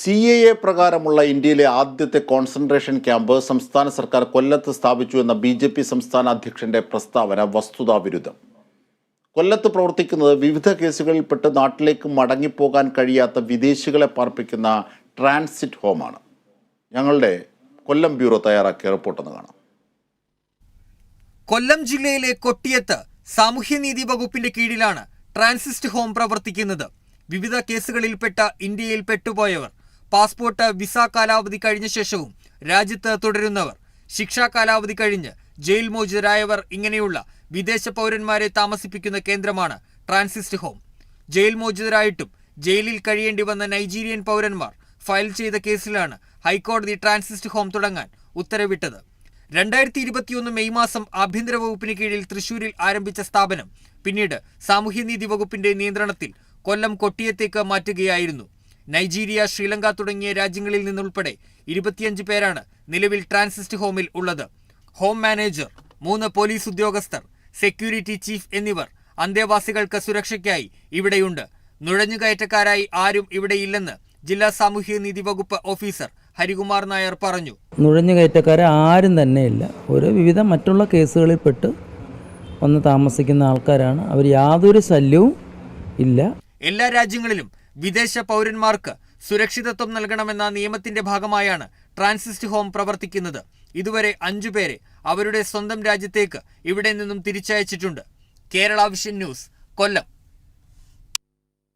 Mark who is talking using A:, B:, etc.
A: C A A പ്രകാരമുള്ള ഇന്ത്യയിലെ ആദ്യത്തെ കോൺസെൻട്രേഷൻ ക്യാമ്പ് സംസ്ഥാന സർക്കാർ കൊല്ലത്ത് സ്ഥാപിച്ചു എന്ന ബി ജെ പി സംസ്ഥാന അധ്യക്ഷന്റെ പ്രസ്താവന വസ്തുതാവിരുദ്ധം. കൊല്ലത്ത് പ്രവർത്തിക്കുന്നത് വിവിധ കേസുകളിൽപ്പെട്ട് നാട്ടിലേക്ക് മടങ്ങിപ്പോകാൻ കഴിയാത്ത വിദേശികളെ പാർപ്പിക്കുന്ന ട്രാൻസിറ്റ് ഹോമാണ് ഞങ്ങളുടെ കൊല്ലം ബ്യൂറോ തയ്യാറാക്കിയ റിപ്പോർട്ടൊന്ന് കാണാം.
B: കൊല്ലം ജില്ലയിലെ കൊട്ടിയത്ത് സാമൂഹ്യനീതി വകുപ്പിന്റെ കീഴിലാണ് ട്രാൻസിസ്റ്റ് ഹോം പ്രവർത്തിക്കുന്നത്. വിവിധ കേസുകളിൽപ്പെട്ട ഇന്ത്യയിൽ പെട്ടുപോയവർ പാസ്പോർട്ട് വിസ കാലാവധി കഴിഞ്ഞ ശേഷവും രാജ്യത്ത് തുടരുന്നവർ. ശിക്ഷാ കാലാവധി കഴിഞ്ഞ് ജയിൽ മോചിതരായവർ ഇങ്ങനെയുള്ള വിദേശ പൗരന്മാരെ താമസിപ്പിക്കുന്ന കേന്ദ്രമാണ് ട്രാൻസിസ്റ്റ് ഹോം. ജയിൽ മോചിതരായിട്ടും ജയിലിൽ കഴിയേണ്ടി വന്ന നൈജീരിയൻ പൗരന്മാർ ഫയൽ ചെയ്ത കേസിലാണ് ഹൈക്കോടതി ട്രാൻസിസ്റ്റ് ഹോം തുടങ്ങാൻ ഉത്തരവിട്ടത്. രണ്ടായിരത്തി ഇരുപത്തിയൊന്ന് മെയ് മാസം ആഭ്യന്തര വകുപ്പിന് കീഴിൽ തൃശൂരിൽ ആരംഭിച്ച സ്ഥാപനം പിന്നീട് സാമൂഹ്യനീതി വകുപ്പിന്റെ നിയന്ത്രണത്തിൽ കൊല്ലം കൊട്ടിയത്തേക്ക് മാറ്റുകയായിരുന്നു. നൈജീരിയ ശ്രീലങ്ക തുടങ്ങിയ രാജ്യങ്ങളിൽ നിന്നുൾപ്പെടെ ഇരുപത്തിയഞ്ച് പേരാണ് നിലവിൽ ട്രാൻസിസ്റ്റ് ഹോമിൽ ഉള്ളത്. ഹോം മാനേജർ മൂന്ന് പോലീസ് ഉദ്യോഗസ്ഥർ സെക്യൂരിറ്റി ചീഫ് എന്നിവർ അന്തേവാസികൾക്ക് സുരക്ഷയ്ക്കായി ഇവിടെയുണ്ട്. നുഴഞ്ഞുകയറ്റക്കാരായി ആരും ഇവിടെയില്ലെന്ന് ജില്ലാ സാമൂഹ്യ നീതി വകുപ്പ് ഓഫീസർ ഹരികുമാർ നായർ പറഞ്ഞു.
C: നുഴഞ്ഞുകയറ്റക്കാരെ ആരും തന്നെയില്ല ഒരു വിവിധ മറ്റുള്ള കേസുകളിൽപ്പെട്ട് വന്ന് താമസിക്കുന്ന ആൾക്കാരാണ്. അവർ യാതൊരു ശല്യവും ഇല്ല.
B: എല്ലാ രാജ്യങ്ങളിലും വിദേശ പൗരന്മാർക്ക് സുരക്ഷിതത്വം നൽകണമെന്ന നിയമത്തിന്റെ ഭാഗമായാണ് ട്രാൻസിസ്റ്റ് ഹോം പ്രവർത്തിക്കുന്നത്. ഇതുവരെ അഞ്ചുപേരെ അവരുടെ സ്വന്തം രാജ്യത്തേക്ക് ഇവിടെ നിന്നും തിരിച്ചയച്ചിട്ടുണ്ട്. Kerala Vision News Kollam.